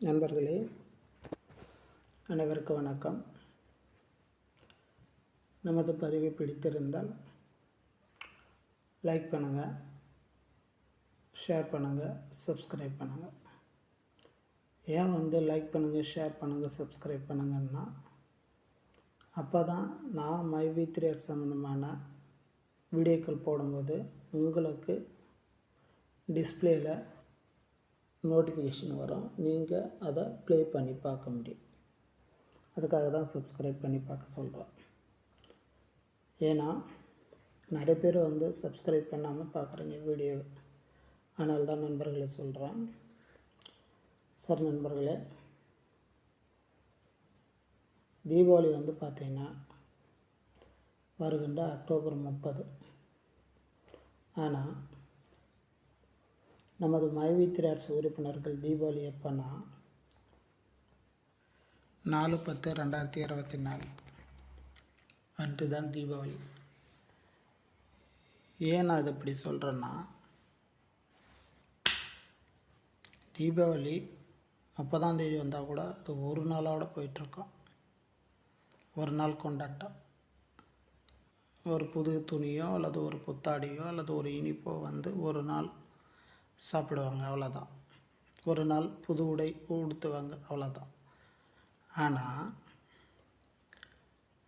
நண்பர்களே அனைவருக்கும் வணக்கம். நமது பதிவை பிடித்திருந்தால் லைக் பண்ணுங்கள் ஷேர் பண்ணுங்கள் சப்ஸ்கிரைப் பண்ணுங்கள் ஏன் வந்து லைக் பண்ணுங்கள் ஷேர் பண்ணுங்கள் சப்ஸ்கிரைப் பண்ணுங்கன்னா அப்போ தான் நான் மை வி த்ரீ சம்மந்தமான வீடியோக்கள் போடும்போது உங்களுக்கு டிஸ்பிளேயில் நோட்டிஃபிகேஷன் வரும். நீங்கள் அதை ப்ளே பண்ணி பார்க்க முடியும். அதுக்காக தான் சப்ஸ்கிரைப் பண்ணி பார்க்க சொல்கிறேன் ஏன்னா நிறைய பேர் வந்து சப்ஸ்கிரைப் பண்ணாமல் பார்க்குறீங்க வீடியோ அதனால தான் நண்பர்களை சொல்கிறேன் சரி நண்பர்களே தீபாவளி வந்து பார்த்திங்கன்னா வருகின்ற அக்டோபர் முப்பது. ஆனால் நமது மைவித்திராட்சி உறுப்பினர்கள் தீபாவளி எப்போன்னா நாலு பத்து ரெண்டாயிரத்தி இருபத்தி நாலு. அன்று தான் தீபாவளி. ஏன் நான் இதை இப்படி சொல்கிறேன்னா தீபாவளி முப்பதாம் தேதி வந்தால் கூட அது ஒரு நாளோட போயிட்டுருக்கோம். ஒரு நாள் கொண்டாட்டம். ஒரு புது துணியோ அல்லது ஒரு புத்தாடியோ அல்லது ஒரு இனிப்போ வந்து ஒரு நாள் சாப்பிடுவாங்க அவ்வளோதான். ஒரு நாள் புது உடை உடுத்துவாங்க அவ்வளோதான். ஆனால்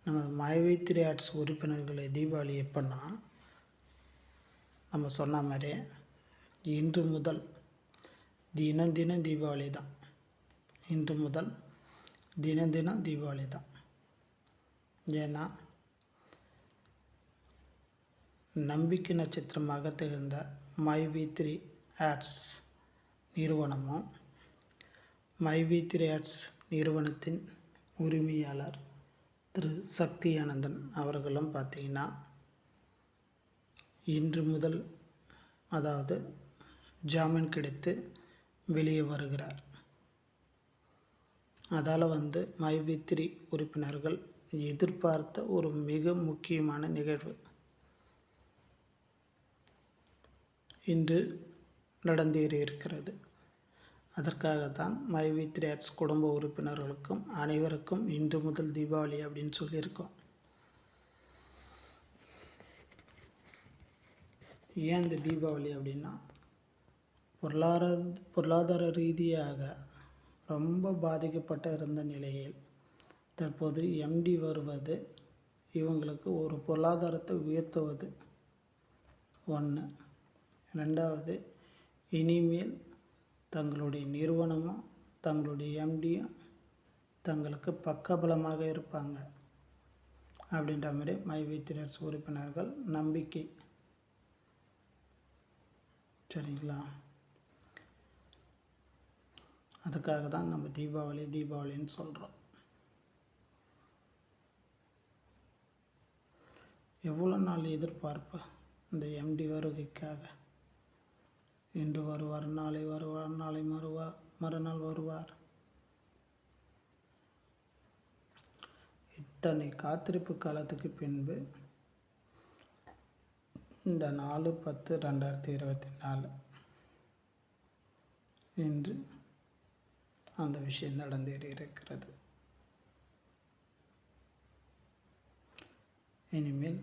நம்ம மாயவைத்திரி ஆர்ட்ஸ் உறுப்பினர்களை தீபாவளி எப்போன்னா நம்ம சொன்ன மாதிரி இன்று முதல் தினம் தினம் தீபாவளி தான். இன்று முதல் தினம் தினம் தீபாவளி தான். ஏன்னா நம்பிக்கை நட்சத்திரமாக திகழ்ந்த மை ஆட்ஸ் நிறுவனமும் மை த்ரீ ஆட்ஸ் நிறுவனத்தின் உரிமையாளர் திரு சக்தி ஆனந்தன் அவர்களும் பார்த்திங்கன்னா இன்று முதல் அதாவது ஜாமீன் கிடைத்து வெளியே வருகிறார். அதால் வந்து மை உறுப்பினர்கள் எதிர்பார்த்த ஒரு மிக முக்கியமான நிகழ்வு. இன்று நடந்தேறி இருக்கிறது அதற்காக தான் மை வி த்ரீ ஆட்ஸ் குடும்ப உறுப்பினர்களுக்கும் அனைவருக்கும் இன்று முதல் தீபாவளி அப்படின்னு சொல்லியிருக்கோம். ஏன் இந்த தீபாவளி அப்படின்னா பொருளாதார பொருளாதார ரீதியாக ரொம்ப பாதிக்கப்பட்ட இருந்த நிலையில் தற்போது எம்டி வருவது இவங்களுக்கு ஒரு பொருளாதாரத்தை உயர்த்துவது ஒன்று ரெண்டாவது இனிமேல் தங்களுடைய நிறுவனமும் தங்களுடைய எம்டியும் தங்களுக்கு பக்கபலமாக இருப்பாங்க அப்படின்ற மாதிரி மை உறுப்பினர்கள் நம்பிக்கை. சரிங்களா? அதுக்காக தான் நம்ம தீபாவளி தீபாவளின்னு சொல்கிறோம் எவ்வளோ நாள் எதிர்பார்ப்பு இந்த எம்டி வருகைக்காக? இன்று வருவார் நாளை வருவார் நாளை மறுவார் மறுநாள் வருவார். இத்தனை காத்திருப்பு காலத்துக்கு பின்பு இந்த நாலு பத்து ரெண்டாயிரத்தி இருபத்தி நாலு இன்று அந்த விஷயம் நடந்தேறி இருக்கிறது இனிமேல்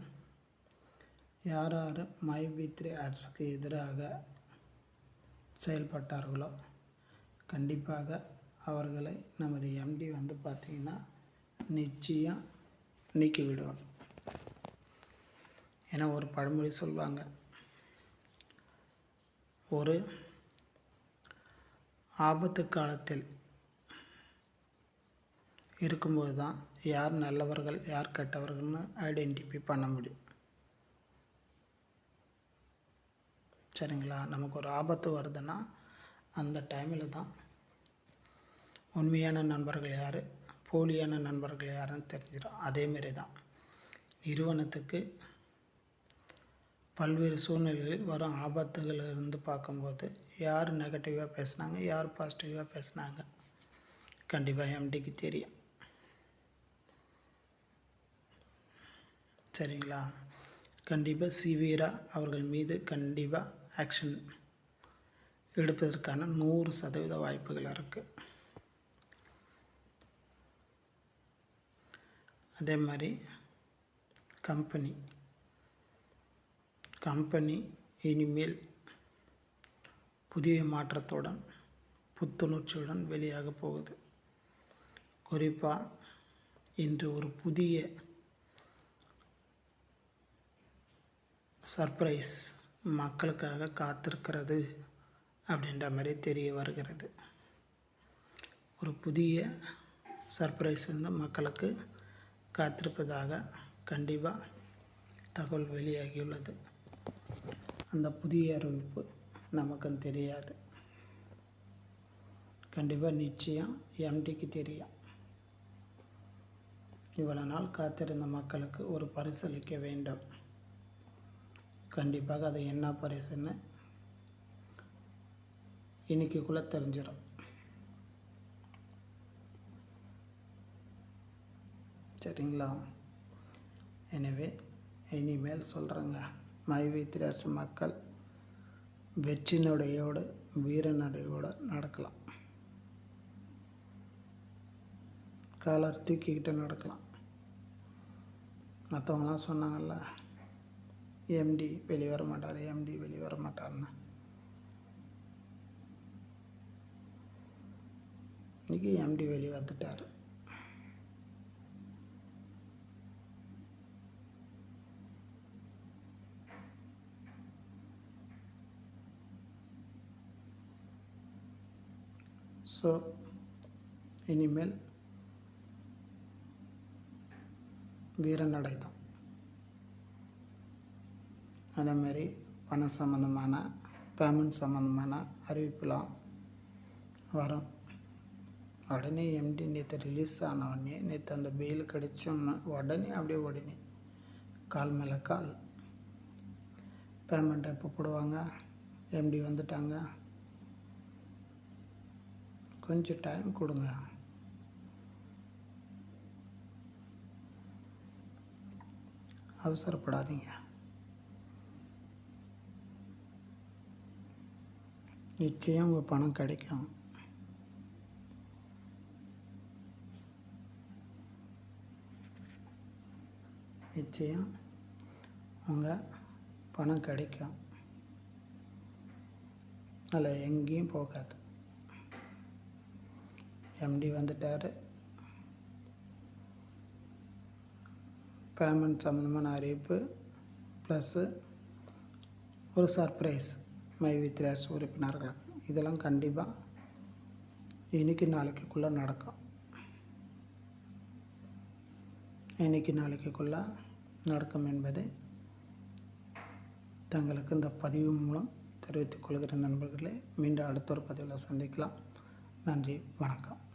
யார் யார் மை வித்ரி ஆட்ஸுக்கு எதிராக செயல்பட்டார்களோ? கண்டிப்பாக அவர்களை நமது எம்டி வந்து பார்த்திங்கன்னா நிச்சயம் நீக்கிவிடுவார். என ஒரு பழமொழி சொல்லுவாங்க ஒரு ஆபத்து காலத்தில் இருக்கும்போது தான் யார் நல்லவர்கள் யார் கெட்டவர்கள்னு ஐடென்டிஃபை பண்ண முடியும். சரிங்களா? நமக்கு ஒரு ஆபத்து வருதுன்னா அந்த டைமில் தான் உண்மையான நண்பர்கள் யார்? போலியான நண்பர்கள் யாருன்னு தெரிஞ்சிடும் அதேமாரி தான் நிறுவனத்துக்கு பல்வேறு சூழ்நிலைகளில் வரும் ஆபத்துகள் இருந்து பார்க்கும்போது யார் நெகட்டிவாக பேசுனாங்க? யார் பாசிட்டிவாக பேசுனாங்க? கண்டிப்பாக எம்டிக்கு தெரியும். சரிங்களா? கண்டிப்பாக சிவியராக அவர்கள் மீது கண்டிப்பாக ஆக்ஷன் எடுப்பதற்கான நூறு சதவீத வாய்ப்புகள் இருக்குது அதே மாதிரி கம்பெனி கம்பெனி இனிமேல் புதிய மாற்றத்துடன் புத்துணர்ச்சியுடன் வெளியாக போகுது. குறிப்பாக இன்று ஒரு புதிய சர்ப்ரைஸ் மக்களுக்காக காத்திருக்கிறது அப்படின்ற மாதிரி தெரிய வருகிறது. ஒரு புதிய சர்ப்ரைஸ் வந்து மக்களுக்கு காத்திருப்பதாக கண்டிப்பாக தகவல் வெளியாகியுள்ளது. அந்த புதிய அறிவிப்பு நமக்கும் தெரியாது. கண்டிப்பாக நிச்சயம் எம்டிக்கு தெரியும். இவ்வளோ நாள் காத்திருந்த மக்களுக்கு ஒரு பரிசளிக்க வேண்டும். கண்டிப்பாக அது என்ன பரிசுன்னு இன்னைக்குள்ளே தெரிஞ்சிடும் சரிங்களா? எனவே இனிமேல் சொல்கிறேங்க மைவித்திரசு மக்கள் வெற்றி நடையோடு வீர நடையோடு நடக்கலாம். காலர் தூக்கிக்கிட்டு நடக்கலாம். மற்றவங்களாம் சொன்னாங்கல்ல எம்டி வெளியே வர மாட்டார் எம்டி வெளியே வர மாட்டார்னு இன்றைக்கி எம்டி வெளியே வந்துட்டார் ஸோ இனிமேல் வீரநடை தான் அதேமாரி பணம் சம்மந்தமான பேமெண்ட் சம்மந்தமான அறிவிப்புலாம் வரும். உடனே எம்டி நேற்று ரிலீஸ் ஆன உடனே நேற்று அந்த பெயில் கிடைச்சோன்னு உடனே அப்படியே உடனே கால் மேலே கால். பேமெண்ட் எப்போ போடுவாங்க? எம்டி வந்துட்டாங்க. கொஞ்சம் டைம் கொடுங்க. அவசரப்படாதீங்க. நிச்சயம் உங்கள் பணம் கிடைக்கும். நிச்சயம் உங்கள் பணம் கிடைக்கும். அதில் எங்கேயும் போகாது. எம்டி வந்துட்டார். பேமெண்ட் சம்மந்தமான அறிவிப்பு ப்ளஸ்ஸு ஒரு சர்ப்ரைஸ் மை உறுப்பினர்களுக்கு இதெல்லாம் கண்டிப்பாக இன்றைக்கி நாளைக்குள்ளே நடக்கும். இன்றைக்கி நாளைக்குள்ளே நடக்கும் என்பதை தங்களுக்கு இந்த பதிவு மூலம் தெரிவித்துக் கொள்கிற நண்பர்களே. மீண்டும் அடுத்த ஒரு பதிவில் சந்திக்கலாம். நன்றி வணக்கம்.